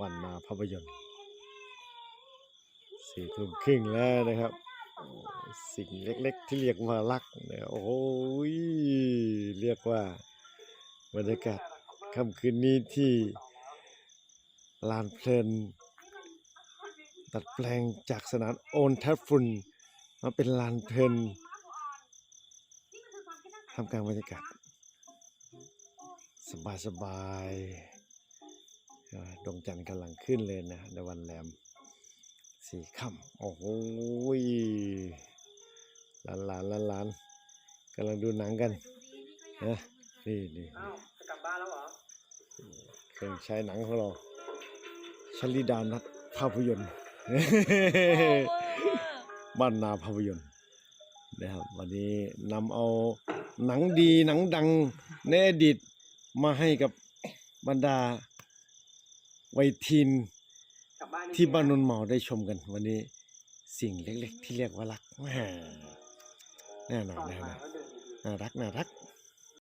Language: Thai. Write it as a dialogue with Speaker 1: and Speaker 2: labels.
Speaker 1: วันมาภาพยนตร์สี่ทุ่มครึ่งแล้วนะครับ สิ่งเล็กๆที่เรียกว่ารักเนี่ยโอ้โหยเรียกว่าบรรยากาศค่ำคืนนี้ที่ลานเพลินดัดแปลงจากสนามโอนแทฟฟุนมาเป็นลานเพลินทำกลางบรรยากาศสบายสบาย ดวงจันทร์กำลังขึ้นเลยนะในวันแรมสี่ค่ำโอ้โหยหลานหลานหลานหลานกำลังดูหนังกันนะนี่นี่
Speaker 2: อ้าวจะกลับบ้านแล้วเหรอ
Speaker 1: เครื่องใช้หนังของเราชลิดานัทภาพยนตร์บ้านนาภาพยนตร์นะครับวันนี้นำเอาหนังดีหนังดังในอดีตมาให้กับบรรดา วัยทีน
Speaker 2: กลับบ้านจริงๆ
Speaker 1: ที่บ้านนนเหมาได้ชมกัน วันนี้สิ่งเล็ก ๆ ที่เรียกว่ารักแหมแน่นอน
Speaker 2: ตอน
Speaker 1: แน่น
Speaker 2: มา
Speaker 1: อน
Speaker 2: ก็เดินดี
Speaker 1: น่ารักน่ารัก
Speaker 2: ๆ